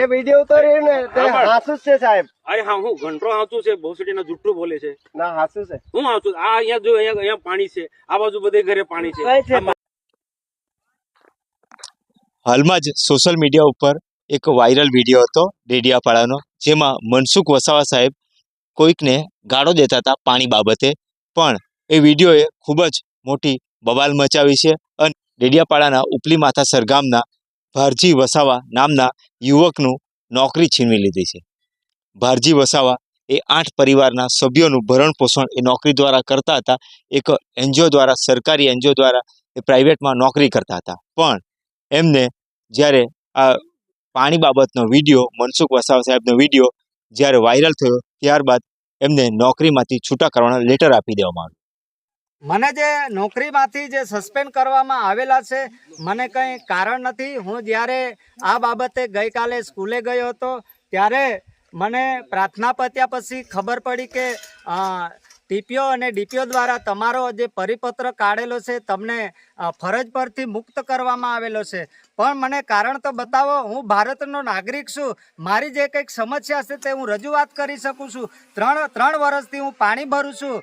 એ video ઉતાર્યો ને તે હાસુ છે સાહેબ. અરે હા હું ઘંટો હાચું છે ભોસડી ના જુઠ્ઠું બોલે છે. ના હાસુ છે. હું હાચું આ અહીંયા જો અહીંયા અહીંયા પાણી છે. આ બાજુ બધે ઘરે પાણી છે. હાલમાં જ સોશિયલ મીડિયા ઉપર એક વાયરલ વીડિયો હતો ડેડિયાપાડાનો જેમાં મનસુખ વસાવા સાહેબ કોઈકને ગાળો દેતા હતા પાણી બાબતે. પણ એ વિડીયોએ ખૂબ જ મોટી બબાલ મચાવી છે અને ડેડિયાપાડાના ઉપલી માથા સરગામના ભારજી વસાવા નામના યુવકનું નોકરી છીનવી લીધી છે. ભારજી વસાવા એ આઠ પરિવારના સભ્યોનું ભરણ પોષણ એ નોકરી દ્વારા કરતા હતા. એક એનજીઓ દ્વારા, સરકારી એનજીઓ દ્વારા એ પ્રાઇવેટમાં નોકરી કરતા હતા. પણ એમને જ્યારે આ પાણી બાબતનો વીડિયો, મનસુખ વસાવા સાહેબનો વીડિયો જ્યારે વાયરલ થયો, ત્યારબાદ એમને નોકરીમાંથી છૂટા કરવાનો લેટર આપી દેવામાં આવ્યો. મને જે નોકરીમાંથી જે સસ્પેન્ડ કરવામાં આવેલા છે, મને કંઈ કારણ નથી. હું જ્યારે આ બાબતે ગઈકાલે સ્કૂલે ગયો હતો, ત્યારે મને પ્રાર્થના પત્યા પછી ખબર પડી કે ટીપીઓ અને ડીપીઓ દ્વારા તમારો જે પરિપત્ર કાઢેલો છે, તમને ફરજ પરથી મુક્ત કરવામાં આવેલો છે. પણ મને કારણ તો બતાવો, હું ભારતનો નાગરિક છું. મારી જે કંઈક સમસ્યા છે તે હું રજૂઆત કરી શકું છું. ત્રણ ત્રણ વર્ષથી હું પાણી ભરું છું.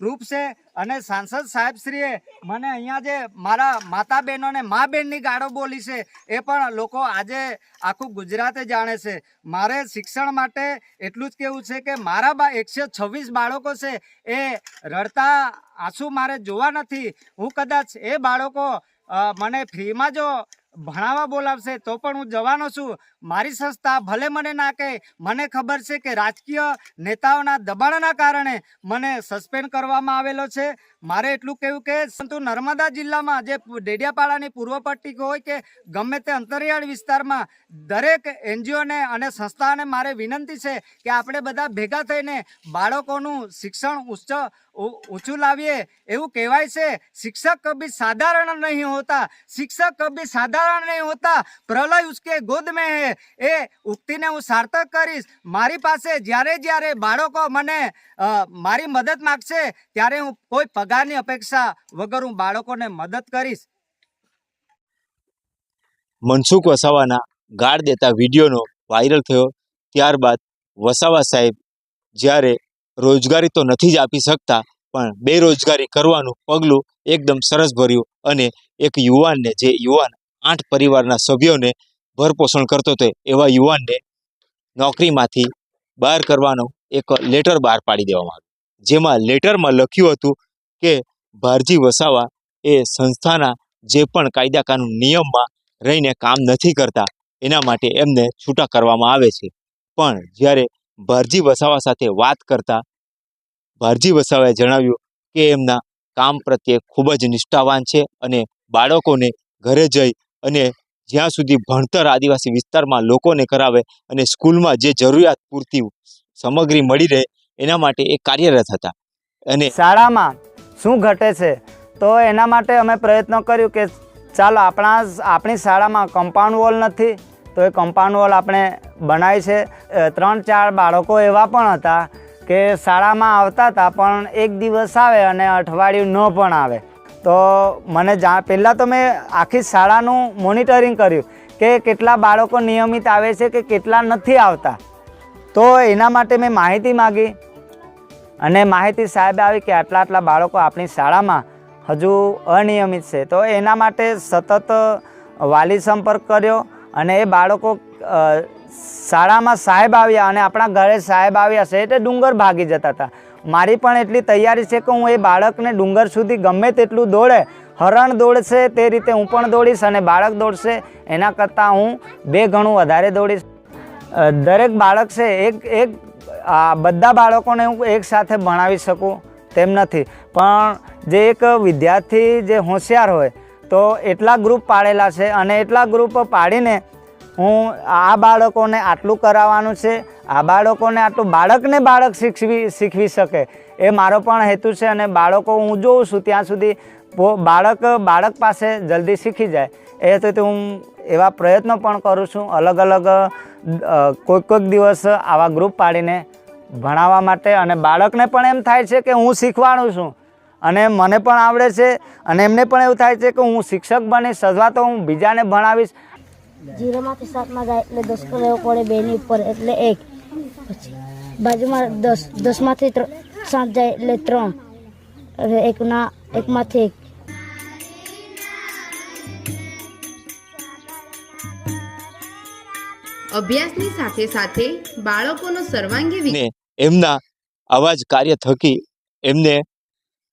પ્રૂફ છે અને સાંસદ સાહેબશ્રીએ મને અહીંયા જે મારા માતા બહેનોને મા બહેનની ગાળો બોલી છે, એ પણ લોકો આજે આખું ગુજરાતે જાણે છે. મારે શિક્ષણ માટે એટલું જ કહેવું છે કે મારા બા એકસો છવ્વીસ બાળકો છે, એ રડતા આંસુ મારે જોવા નથી. હું કદાચ એ બાળકો મને ફ્રીમાં જો ભણાવવા બોલાવશે તો પણ હું જવાનો છું. મારી સંસ્થા ભલે મને ના કહે, મને ખબર છે કે રાજકીય નેતાઓના દબાણના કારણે મને સસ્પેન્ડ કરવામાં આવેલો છે. મારે એટલું કહેવું કે પરંતુ નર્મદા જિલ્લામાં જે ડેડિયાપાડાની પૂર્વ પટ્ટી હોય કે ગમે તે અંતરિયાળ વિસ્તારમાં દરેક એનજીઓને અને સંસ્થાને મારે વિનંતી છે કે આપણે બધા ભેગા થઈને બાળકોનું શિક્ષણ ઉચ્ચ ઊંચું લાવીએ. એવું કહેવાય છે, શિક્ષક કભી સાધારણ નહીં હોતા. શિક્ષક કભી સાધારણ નહીં હોતા. પ્રલય ઉસકે ગોદ મેં હે. એ ઉક્તિને હું સાર્થક કરીશ. મારી પાસે જ્યારે જ્યારે બાળકો મને મારી મદદ માગશે, ત્યારે હું કોઈ પગારની અપેક્ષા વગર હું બાળકોને મદદ કરીશ. મનસુખ વસાવાના ગાળ દેતા વિડીયોનો વાયરલ થયો. ત્યારબાદ વસાવા સાહેબ જ્યારે રોજગારી તો નથી જ આપી શકતા, પણ બેરોજગારી કરવાનું પગલું એકદમ સરસ ભર્યું અને એક યુવાનને, જે યુવાન આઠ પરિવારના સભ્યોને ભરપોષણ કરતો હતો એવા યુવાનને નોકરીમાંથી બહાર કરવાનો એક લેટર બહાર પાડી દેવામાં આવ્યો. જેમાં લેટરમાં લખ્યું હતું કે, ભારજી વસાવા એ સંસ્થાના જે પણ કાયદા કાનૂન નિયમમાં રહીને કામ નથી કરતા, એના માટે એમને છૂટા કરવામાં આવે છે. પણ જ્યારે ભારજી વસાવા સાથે વાત કરતા, ભારજી વસાવાએ જણાવ્યું કે, એમના કામ પ્રત્યે ખૂબ જ નિષ્ઠાવાન છે અને બાળકોને ઘરે જઈ અને જ્યાં સુધી ભણતર આદિવાસી વિસ્તારમાં લોકોને કરાવે અને સ્કૂલમાં જે જરૂરિયાત પૂરતી સામગ્રી મળી રહે, એના માટે એ કાર્યરત હતા. અને શાળામાં શું ઘટે છે? તો એના માટે અમે પ્રયત્ન કર્યું કે ચાલો આપણા આપણી શાળામાં કમ્પાઉન્ડ વોલ નથી, તો એ કમ્પાઉન્ડ વોલ આપણે બનાવી છે. ત્રણ ચાર બાળકો એવા પણ હતા કે શાળામાં આવતા હતા પણ એક દિવસ આવે અને અઠવાડિયું ન પણ આવે. તો મને જા, પહેલાં તો મેં આખી શાળાનું મોનિટરિંગ કર્યું કે કેટલા બાળકો નિયમિત આવે છે કે કેટલા નથી આવતા. તો એના માટે મેં માહિતી માગી અને માહિતી સાહેબ આવી કે આટલા આટલા બાળકો આપણી શાળામાં હજુ અનિયમિત છે. તો એના માટે સતત વાલી સંપર્ક કર્યો અને એ બાળકો શાળામાં સાહેબ આવ્યા અને આપણા ઘરે સાહેબ આવ્યા છે એટલે ડુંગર ભાગી જતા હતા. મારી પણ એટલી તૈયારી છે કે હું એ બાળકને ડુંગર સુધી ગમે તેટલું દોડે, હરણ દોડશે તે રીતે હું પણ દોડીશ અને બાળક દોડશે, એના કરતાં હું બે ઘણું વધારે દોડીશ. દરેક બાળક છે એક એક, આ બધા બાળકોને હું એક સાથે ભણાવી શકું તેમ નથી. પણ જે એક વિદ્યાર્થી જે હોશિયાર હોય, તો એટલા ગ્રુપ પાડેલા છે અને એટલા ગ્રુપ પાડીને હું આ બાળકોને આટલું કરાવવાનું છે, આ બાળકોને આટલું બાળકને બાળક શીખવી શીખવી શકે એ મારો પણ હેતુ છે અને બાળકો હું જોઉં છું ત્યાં સુધી બાળક બાળક પાસે જલ્દી શીખી જાય. એ હેતુથી હું એવા પ્રયત્નો પણ કરું છું અલગ અલગ કોઈક કોઈક દિવસ આવા ગ્રુપ પાડીને ભણાવવા માટે અને બાળકને પણ એમ થાય છે કે હું શીખવાનું છું. અને મને પણ આવડે છે અને એમને પણ એવું થાય છે કે હું શિક્ષક બનીશ અથવા તો હું બીજાને ભણાવીશ. જીરોમાંથી સાતમાં જાય એટલે દસ લેવો પડે બેની ઉપર એટલે એક. પછી બાજુમાં દસ દસમાંથી સાત જાય એટલે ત્રણ. અને એકના એકમાંથી એક. અભ્યાસની સાથે સાથે બાળકોનો સર્વાંગી વિકાસ એમના આવા જ કાર્ય થકી એમને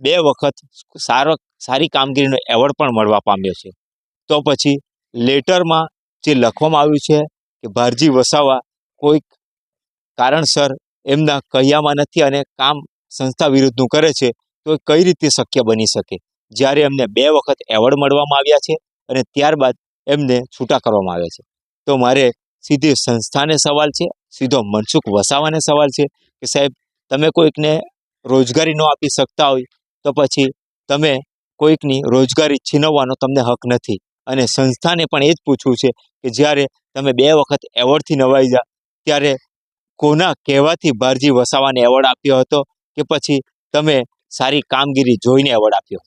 બે વખત સારો સારી કામગીરીનો એવોર્ડ પણ મળવા પામ્યો છે. તો પછી લેટરમાં જે લખવામાં આવ્યું છે કે ભારજી વસાવા કોઈક કારણસર એમના કહ્યામાં નથી અને કામ સંસ્થા વિરુદ્ધનું કરે છે, તો એ કઈ રીતે શક્ય બની શકે? જ્યારે એમને બે વખત એવોર્ડ મળવામાં આવ્યા છે અને ત્યારબાદ એમને છૂટા કરવામાં આવ્યા છે. તો મારે સીધી સંસ્થાને સવાલ છે, સીધો મનસુખ વસાવાને સવાલ છે કે સાહેબ, તમે કોઈકને રોજગારી ન આપી શકતા હોય તો પછી તમે કોઈકની રોજગારી છીનવવાનો તમને હક નથી. અને સંસ્થાને પણ એ જ પૂછવું છે કે જ્યારે તમે બે વખત એવોર્ડથી નવાઈ જા, ત્યારે કોના કહેવાથી ભારજી વસાવાને એવોર્ડ આપ્યો હતો કે પછી તમે સારી કામગીરી જોઈને એવોર્ડ આપ્યો?